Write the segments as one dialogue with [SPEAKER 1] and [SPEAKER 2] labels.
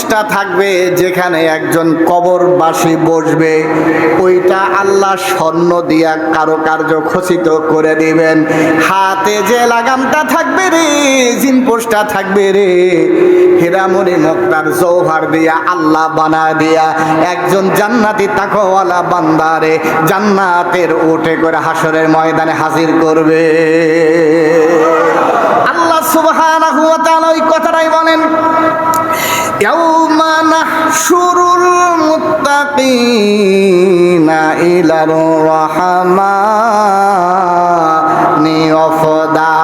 [SPEAKER 1] পোস্টটা থাকবে যেখানে একজন কবরবাসী বসবে, ওইটা আল্লাহ স্বর্ণ দিয়া কারও কার্য খচিত করে দিবেন। হাতে যে লাগামটা থাকবে রে, জিন পোস্টটা থাকবে রে, হীরামণি মক্তার জৌহার দিয়া আল্লাহ বানা দিয়া একজন জান্নাতি তাকওয়ালা বান্দারে জান্নাতের উঠে করে হাসরের ময়দানে হাজির করবে। আল্লাহ সুবহানাহু ওয়া তাআলা ওই কথাটাই বলেন নাহশুরুল মুত্তাকিনা ইলার রাহমানি ওয়াফদা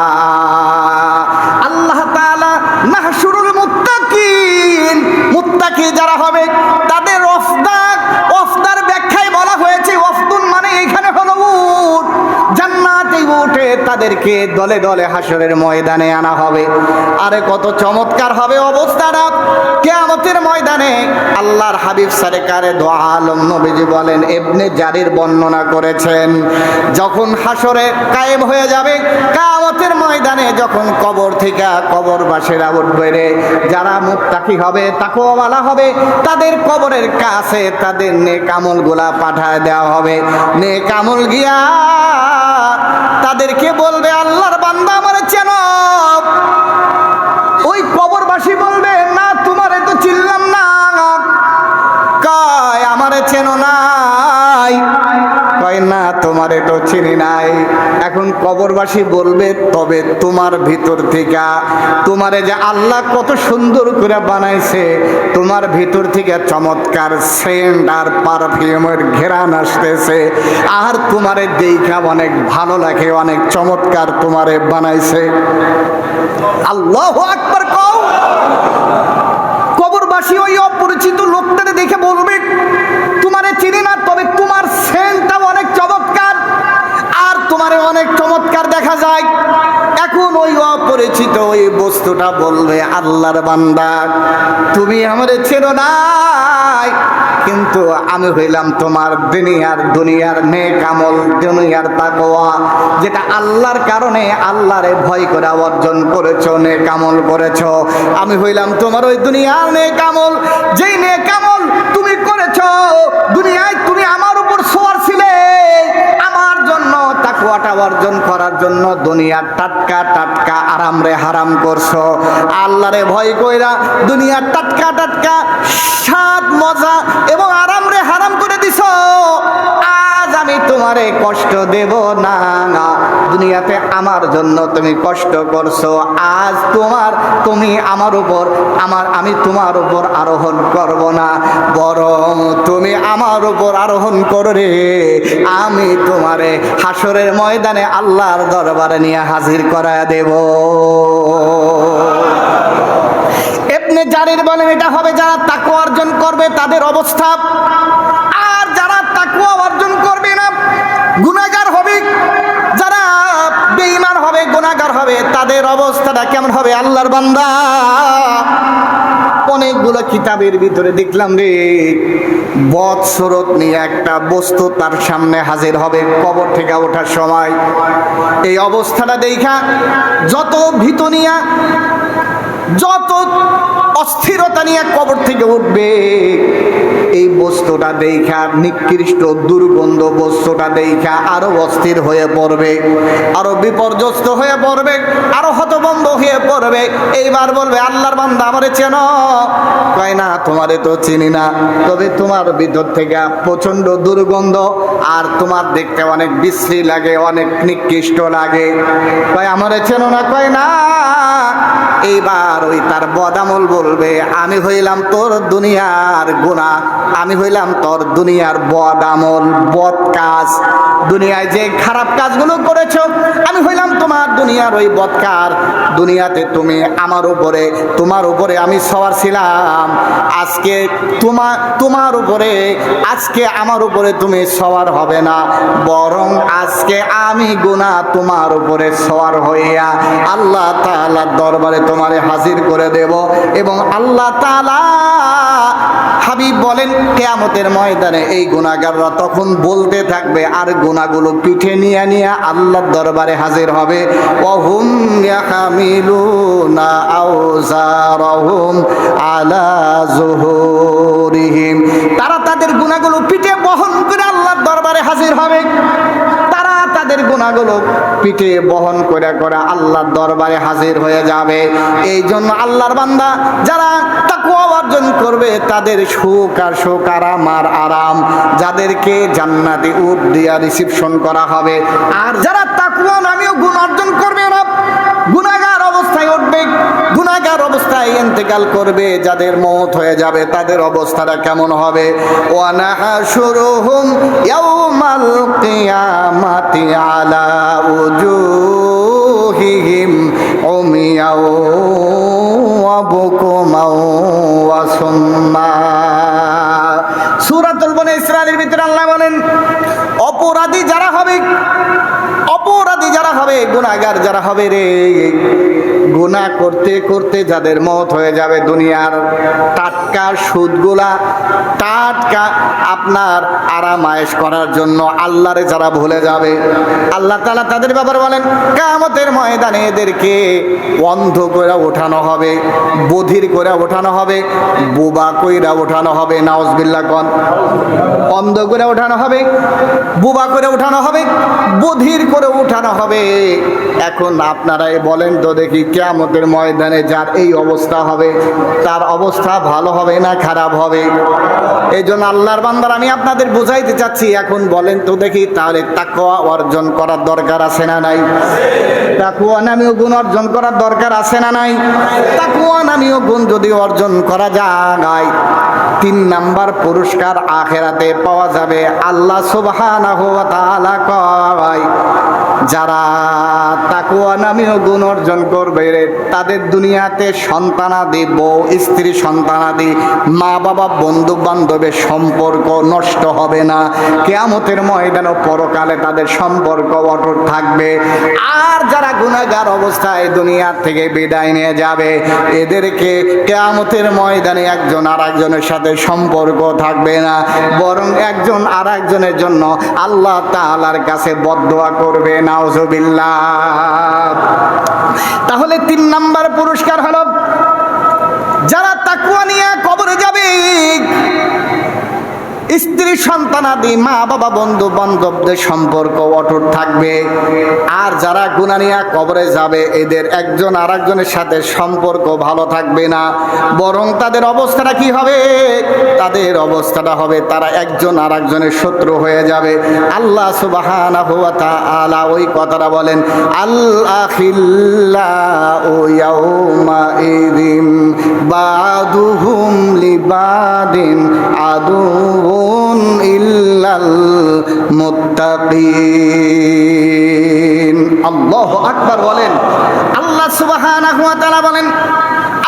[SPEAKER 1] আল্লাহ তাআলা নাহশুরুল মুত্তাকিন মুত্তাকি যারা হবে তাদেরকে দলে দলে হাসরের ময়দানে আনা হবে। আরে কত চমৎকার হবে অবস্থাটা। কেয়ামতের ময়দানে আল্লাহর হাবিব সারেকারে দোয়া আলম নবীজি বলেন এবনে জারির বর্ণনা করেছেন, যখন হাসরে কায়েম হয়ে যাবে, কায়ামতের ময়দানে যখন কবর থেকে কবরবাসীরা উঠবে রে, যারা মুক্তাকি হবে তাকুয়াওয়ালা হবে, তাদের কবরের কাছে তাদের নেক আমলগুলা পাঠায় দেওয়া হবে। নেক আমল গিয়া তাদেরকে বলবে? আল্লাহর বান্দা আমার চেন। ওই কবরবাসী বলবে, না, তোমার তো চিনলাম না। কায় আমার চেন নাই? কয় না, তোমারে তো চিনি নাই। এখন কবরবাসী বলবে, তবে তোমার ভিতর থেকে তোমারে যে আল্লাহ কত সুন্দর করে বানাইছে, তোমার ভিতর থেকে চমৎকার সেন্ট আর পারফিউমের ঘেরান আসতেছে। আর তোমারে দেখা অনেক ভালো লাগে, অনেক চমৎকার তোমারে বানাইছে। আল্লাহ আকবার কও। কবরবাসী ওই অপরিচিত লোকটারে দেখে বলবে, তোমারে চিনি না তবে তোমার সেন্টটা অনেক চমৎকার আর তোমারে অনেক চমৎকার দেখা যায়। এখন ওই অপরিচিত ওই বস্তুটা বলবে, আল্লাহর বান্দা, তুমি আমারে চেনো নাই, কিন্তু আমি হইলাম তোমার দুনিয়ার দুনিয়ার নেক আমল, দুনিয়ার তাকওয়া, যেটা আল্লাহর কারণে আল্লাহরে ভয় করে অর্জন করেছ, নেক আমল করেছ। আমি হইলাম তোমার ওই দুনিয়ার নেক আমল, যেই নেক আমল তুমি করেছ, দুনিয়ায় তুমি আমার তাকুয়াটা অর্জন করার জন্য দুনিয়ার টাটকা টাটকা আরাম রে হারাম করছ। আল্লাহরে ভয় কইরা দুনিয়ার টাটকা টাটকা স্বাদ মজা এবং আরাম রে হারাম করে দিছো। আমি তোমারে কষ্ট দেব না দুনিয়াতে আমার জন্য তুমি কষ্ট করছ। আজ তোমার, তুমি আমার উপর, আমার, আমি তোমার উপর আরোহণ করব না। বরং তুমি আমার উপর আরোহণ করো আমি তোমারে হাসরের ময়দানে আল্লাহর দরবারে নিয়ে হাজির করায় দেব। এপনে জারির বলেন, এটা হবে যারা তাকুয়া অর্জন করবে, তাদের অবস্থা। আর যারা তাকুয়া অর্জন করবে না গুনাহগার হবে। যারা বেঈমান হবে গুনাহগার হবে, তাদের অবস্থাটা কেমন হবে? আল্লাহর বান্দা। অনেকগুলো কিতাবের ভিতরে দেখলাম রে, বদ স্রোত নিয়ে একটা বস্তু তার সামনে হাজির হবে কবর থেকে ওঠার সময়। এই অবস্থাটা দেখা, যত ভীত নিয়া যত অস্থিরতা নিয়ে কবর থেকে উঠবে। এই বস্তুটা দেখা নিকৃষ্ট, দুর্গন্ধ বস্তুটা দেখা আরও অস্থির হয়ে পড়বে, আরও বিপর্যস্ত হয়ে পড়বে, আরও হতবম্ব হয়ে পড়বে। এইবার বলবে, আল্লাহর বান্দা আমারে চেন। কয়, না, তোমারে তো চিনি না। তবে তোমার ভিতর থেকে প্রচণ্ড দুর্গন্ধ আর তোমার দেখতে অনেক বিশ্রী লাগে, অনেক নিকৃষ্ট লাগে। কয়, আমারে চেন না? কয়, না এইবার ওই তার বদামল বলবে, আমি হইলাম তোর দুনিয়ার গুণা আমি হইলাম তোর দুনিয়ার বদামল বদ কাজ দুনিয়ায় যে খারাপ কাজগুলো করেছ, আমি হইলাম তোমার দুনিয়ার ওই বদকার দুনিয়াতে তুমি আমার উপরে, তোমার উপরে আমি সবার ছিলাম। আজকে তোমার তোমার উপরে, আজকে আমার উপরে তুমি সবার হবে না। বরং আজকে আমি গুনাহ তোমার উপরে সওয়ার হইয়া আল্লাহ তাআলার দরবারে তোমারে হাজির করে দেব এবং আল্লাহ তাআলা হাবিব বলেন, কেয়ামতের ময়দানে এই গুণাগাররা তখন বলতে থাকবে, আর গুণাগুলো পিঠে নিয়ে নিয়ে আল্লাহর দরবারে হাজির হবে। আওজারহুম আলা জুহুরিহিম। তারা তাদের গুণাগুলো পিঠে বহন করে আল্লাহর দরবারে হাজির হবে। তাদের গুণাগুলো পিঠে বহন করে করে আল্লাহর দরবারে হাজির হয়ে যাবে। এই জন্য আল্লাহর বান্দা যারা তাকুয়া অর্জন করবে, তাদের সুখ আর সুখ আরাম আর আরাম। যাদেরকে জান্নাতে উঠ দিয়া রিসিপশন করা হবে। আর যারা তাকুয়া নামেও গুণ অর্জন করবে না গুণাগার অবস্থায় উঠবে গুণাগার ইন্তেকাল করবে, যাদের মত হয়ে যাবে, তাদের অবস্থাটা কেমন হবে? ওয়ানাহাশুরুহুম ইয়াউমাল কিয়ামাতি আলা উজুহিহিম উমিয়াও ওয়া বুকুমাও ওয়া সুম্মা। সূরাতুল বনি ইসরাইলের ভিতরে আল্লাহ বলেন, অপরাধী যারা হবে, অপরাধী যারা হবে, গুনাহগার যারা হবে রে। গুনাহ করতে করতে যাদের মত হয়ে যাবে দুনিয়ার টাটকা সুদগুলা, টাটকা আপনার আরাম আয়েশ করার জন্য আল্লাহরে যারা ভুলে যাবে, আল্লাহ তাআলা তাদের ব্যাপারে বলেন কামতের ময়দানে এদেরকে অন্ধ করে ওঠানো হবে, বধির করে ওঠানো হবে, বোবা কইরা ওঠানো হবে, নাউজবিল্লাহ কন, অন্ধ করে ওঠানো হবে, বুবা করে ওঠানো হবে, বধির করে ওঠানো হবে। এখন আপনারাই বলেন তো দেখি কেয়ামতের ময়দানে যার এই অবস্থা হবে, তার অবস্থা ভালো হবে না খারাপ হবে? এই জন্য আল্লাহর বান্দার আমি আপনাদের বুঝাইতে চাচ্ছি, এখন বলেন তো দেখি তাহলে তাকোয়া অর্জন করার দরকার আছে না নাই? তাকুয়া নামীয় গুণ অর্জন করার দরকার আছে না নাই? তাকুয়া নামীয় গুণ যদি অর্জন করা যায় তিন নাম্বার পুরস্কার আখেরাতে পাওয়া যাবে আল্লাহ কয়, যারা তাকুয়া নামীয় গুণ অর্জন করবে তাদের দুনিয়াতে সন্তানাদি, বউ, স্ত্রী সন্তানাদি মা বাবা বন্ধু বান্ধবের সম্পর্ক নষ্ট হবে না। কেয়ামতের ময়দানে পরকালে তাদের সম্পর্ক অটুট থাকবে। আর যারা গুণাগার অবস্থায় দুনিয়া থেকে বিদায় নিয়ে যাবে, এদেরকে কেয়ামতের ময়দানে একজন আর একজনের সাথে সম্পর্ক থাকবে না। বরং একজন আর একজনের জন্য আল্লাহ তাহলার কাছে বদোয়া করবে না তাহলে তিন নাম্বার পুরস্কার হলো স্ত্রী সন্তানাদি মা, বাবা, বন্ধু, বান্ধবদের সম্পর্ক অটুট থাকবে। আর যারা গুনানিয়া কবরে যাবে, এদের একজন আর একজনের সাথে সম্পর্ক ভালো থাকবে না। বরং তাদের অবস্থাটা কি হবে? তাদের অবস্থাটা হবে, তারা একজন আর একজনের শত্রু হয়ে যাবে। আল্লাহ সুবহানাহু ওয়া তাআলা ওই কথাটা বলেন ইয়াউমা বাদুহুম লিবাদিন আদুন ইল্লাল মুত্তাকিন আল্লাহু আকবার বলেন আল্লাহ সুবহানাহু ওয়া তাআলা বলেন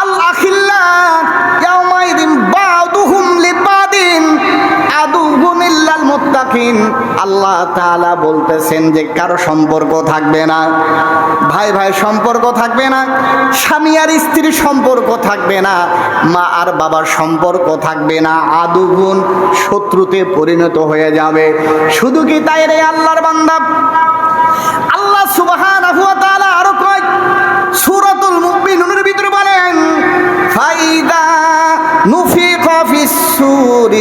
[SPEAKER 1] আল আখিল্লা আদুহুম ইল্লাল মুত্তাকিন। আল্লাহ তাআলা বলতেছেন যে কারও সম্পর্ক থাকবে না। ভাই ভাই, সম্পর্ক থাকবে না। স্বামী আর স্ত্রীর সম্পর্ক থাকবে না। মা আর বাবার সম্পর্ক থাকবে না। আদুগুণ শত্রুতে পরিণত হয়ে যাবে। শুধু কি তাই রে আল্লাহর বান্দা?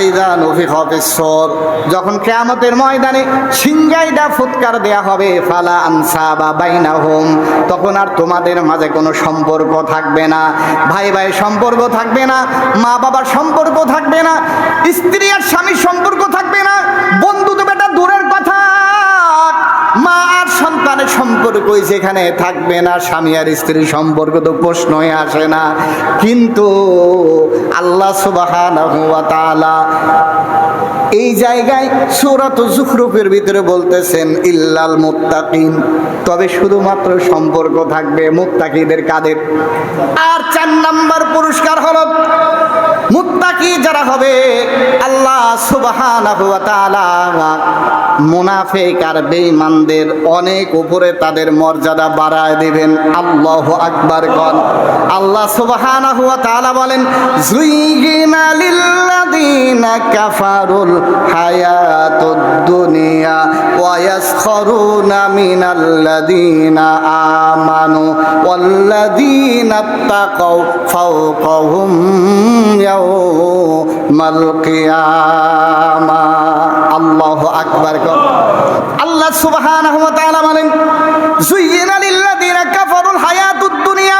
[SPEAKER 1] ফাইদা নফি যখন কেয়ামতের ময়দানে সিংগাইদা ফুৎকার দেয়া হবে, ফালা আনসা বা বাইনা হোম তখন আর তোমাদের মাঝে কোনো সম্পর্ক থাকবে না। ভাই ভাই, সম্পর্ক থাকবে না, মা বাবার সম্পর্ক থাকবে না, স্ত্রী আর স্বামীর সম্পর্ক থাকবে না। আর সম্পর্ক যেখানে থাকবে না, স্বামী আর স্ত্রীর সম্পর্ক তো প্রশ্নই আসে না। কিন্তু আল্লাহ সুবাহ এই জায়গায় সুরাত জুখরুফের ভিতরে বলতেছেন, ইল্লাল মুত্তাকিন। তবে শুধুমাত্র সম্পর্ক থাকবে মুত্তাকিদের কাদের? আর চার নাম্বার পুরস্কার হলো মুত্তাকি যারা হবে, আল্লাহ সুবহানাহু ওয়া আর বেঈমানদের অনেক উপরে তাদের মর্যাদা বাড়ায় দিবেন। আল্লাহ আকবার কন। আল্লাহ সুবহানাহু ওয়া বলেন, জুইগিনা লিল্লাযিনা আল্লাহু বলেন জুইয়িনা লিল্লাযিনা কাফারুল হায়াতুদ দুনিয়া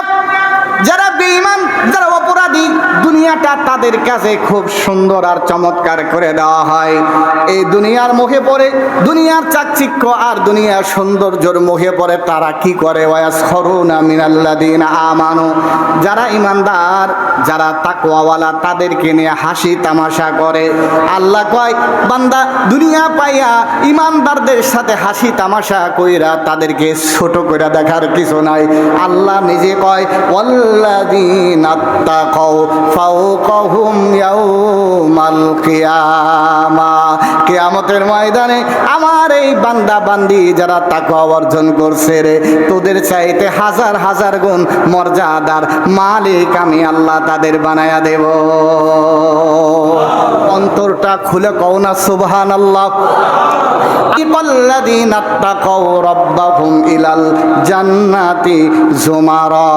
[SPEAKER 1] যারা বেঈমান যারা অপরাধী দুনিয়াটা তাদের কাছে খুব সুন্দর আর চমৎকার করে দেওয়া হয়। এই দুনিয়ার মুখে পড়ে, দুনিয়ার চাকচিক্য আর দুনিয়ার সৌন্দর্যর মুখে পড়ে তারা কি করে? ওয়াস আমানু। যারা ইমানদার, যারা তাকওয়াওয়ালা, তাদেরকে নিয়ে হাসি তামাশা করে। আল্লাহ কয়, বান্দা, দুনিয়া পাইয়া ইমানদারদের সাথে হাসি তামাশা কইরা তাদেরকে ছোট কইরা দেখার কিছু নাই। আল্লাহ নিজে কয় ফাওকাহুম ইয়াউমাল কিয়ামতের ময়দানে আমার এই বান্দা বান্দি যারা তাকওয়া অর্জন করছে রে তোদের চাইতে হাজার হাজার গুণ মর্যাদার মালিক আমি আল্লাহ তাদের বানায়া দেব অন্তরটা খুলে কও না সুবহান আল্লাহ الذين اتقوا ربهم إلى الجنة زمرا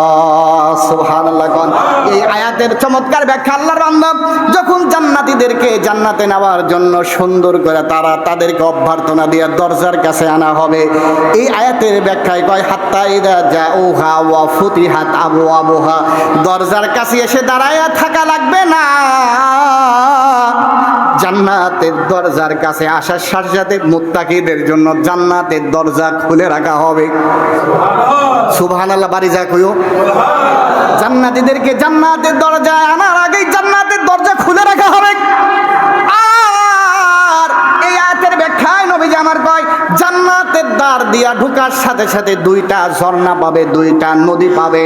[SPEAKER 1] সুবহানাল্লাহ কোন এই আয়াতের চমৎকার ব্যাখ্যা আল্লাহর বান্দা, যখন জান্নাতীদেরকে জান্নাতে নেওয়ার জন্য সুন্দর করে তারা তাদেরকে অভ্যর্থনা দিয়ে দরজার কাছে আনা হবে। এই আয়াতের ব্যাখ্যায় কয়, হাত্তা ইদা জাউহা ওয়া ফুতিহাত আবওয়াবুহা দরজার কাছে এসে দাঁড়ায়া থাকা লাগবে না। জান্নাতের দরজার কাছে আসার সাথে সাথে মুত্তাকিদের জন্য জান্নাতের দরজা খুলে রাখা হবে। সুবহানাল্লাহ, বাড়ি যা কইও। জান্নাতীদেরকে জান্নাতের দরজায় আনার আগেই দরজা খুলে রাখা হবে। আর এই আয়াতের ব্যাখ্যায় নবীজি আমার কয় জান্নাতের দ্বার দিয়া ঢুকার সাথে সাথে দুইটা ঝর্ণা পাবে, দুইটা নদী পাবে।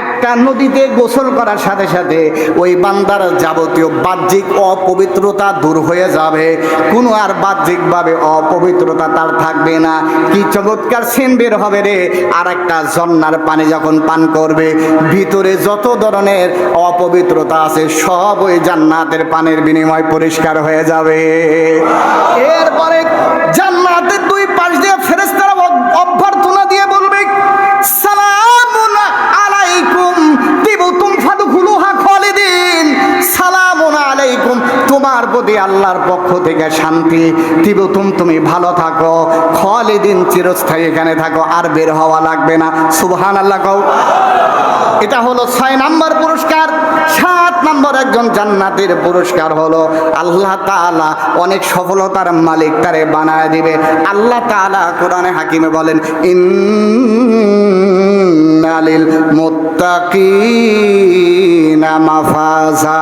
[SPEAKER 1] একটা নদীতে গোসল করার সাথে সাথে ওই বান্দার যাবতীয় বাহ্যিক অপবিত্রতা দূর হয়ে যাবে। কোনো আর বাহ্যিকভাবে অপবিত্রতা তার থাকবে না। কি চমৎকার সেন বের হবে রে। আর একটা ঝর্ণার পানি যখন পান করবে, ভিতরে যত ধরনের অপবিত্রতা আছে সব ওই জান্নাতের পানির বিনিময় পরিষ্কার হয়ে যাবে। এরপরে জান্নাতের দুই পাশ দিয়ে ফেরেস্তারা অভ্যর্থনা দিয়ে বলবে, সালামুন আলাইকুম তিবতুম ফাদখুলুহা খালিদিন। সালামুন আলাইকুম, তোমার প্রতি আল্লাহর পক্ষ থেকে শান্তি। তিবতুম, তুমি ভালো থাকো, খালিদিন চিরস্থায়ী এখানে থাকো, আর বের হওয়া লাগবে না। সুবহানাল্লাহ কও। এটা হলো ছয় নাম্বার পুরস্কার নম্বর একজন জান্নাতের পুরস্কার হলো আল্লাহ তাআলা অনেক সফলতার মালিক তারে বানায় দিবে। আল্লাহ তাআলা কোরআনে হাকিমে বলেন, ইন্নালিল মুত্তাকিনা মাফাজা।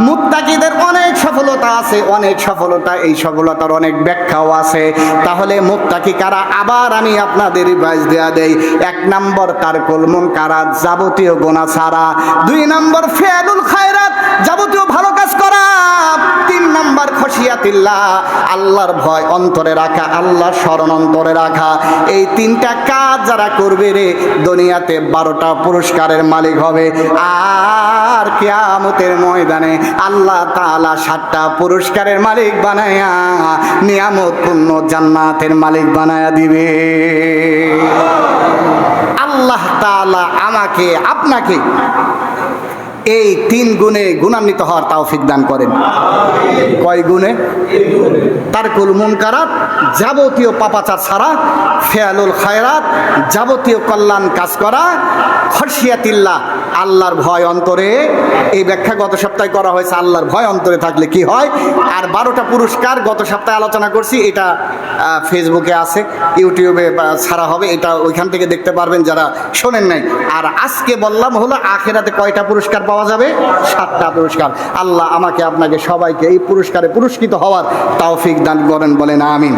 [SPEAKER 1] মুত্তাকিদের অনেক সফলতা আছে, অনেক সফলতা, এই সফলতার অনেক ব্যাখ্যাও আছে। তাহলে মুত্তাকি কারা? আবার আমি আপনাদের রিভাইজ দেয়া দেই, এক নম্বর তার কলমন কারা যাবতীয় গোনা ছাড়া। দুই নম্বর ফেয়ালুল খায়রাত, যাবতীয় ভালো কাজ করা। তিন নম্বর খসিয়াতিল্লাহ, আল্লাহর ভয় অন্তরে রাখা, আল্লাহর স্মরণ অন্তরে রাখা। এই তিনটা কাজ যারা করবে রে, দুনিয়াতে বারোটা পুরস্কারের মালিক হবে। আর কেয়ামতের ময়দানে আল্লাহ তাআলা সাতটা পুরস্কারের মালিক বানায়া নিয়ামত পূর্ণ জান্নাতের মালিক বানায়া দিবে। আল্লাহ তালা আমাকে আপনাকে এই তিন গুণে গুণান্বিত হওয়ার তৌফিক দান করেন। কয় গুণে? তার তারকুল মুনকারাত, যাবতীয় পাপাচার ছাড়া, ফেয়ালুল খায়রাত, যাবতীয় কল্যাণ কাজ করা, খসিয়াতিল্লাহ, আল্লাহর ভয় অন্তরে। এই ব্যাখ্যা গত সপ্তাহে করা হয়েছে, আল্লাহর ভয় অন্তরে থাকলে কি হয়? আর বারোটা পুরস্কার গত সপ্তাহে আলোচনা করছি, এটা ফেসবুকে আছে ইউটিউবে ছাড়া হবে, এটা ওইখান থেকে দেখতে পারবেন যারা শোনেন নাই। আর আজকে বললাম হলো, আখেরাতে কয়টা পুরস্কার পাওয়া যাবে? সাতটা পুরস্কার। আল্লাহ আমাকে আপনাকে সবাইকে এই পুরস্কারে পুরস্কৃত হওয়ার তাওফিক দান করেন, বলেন আমিন।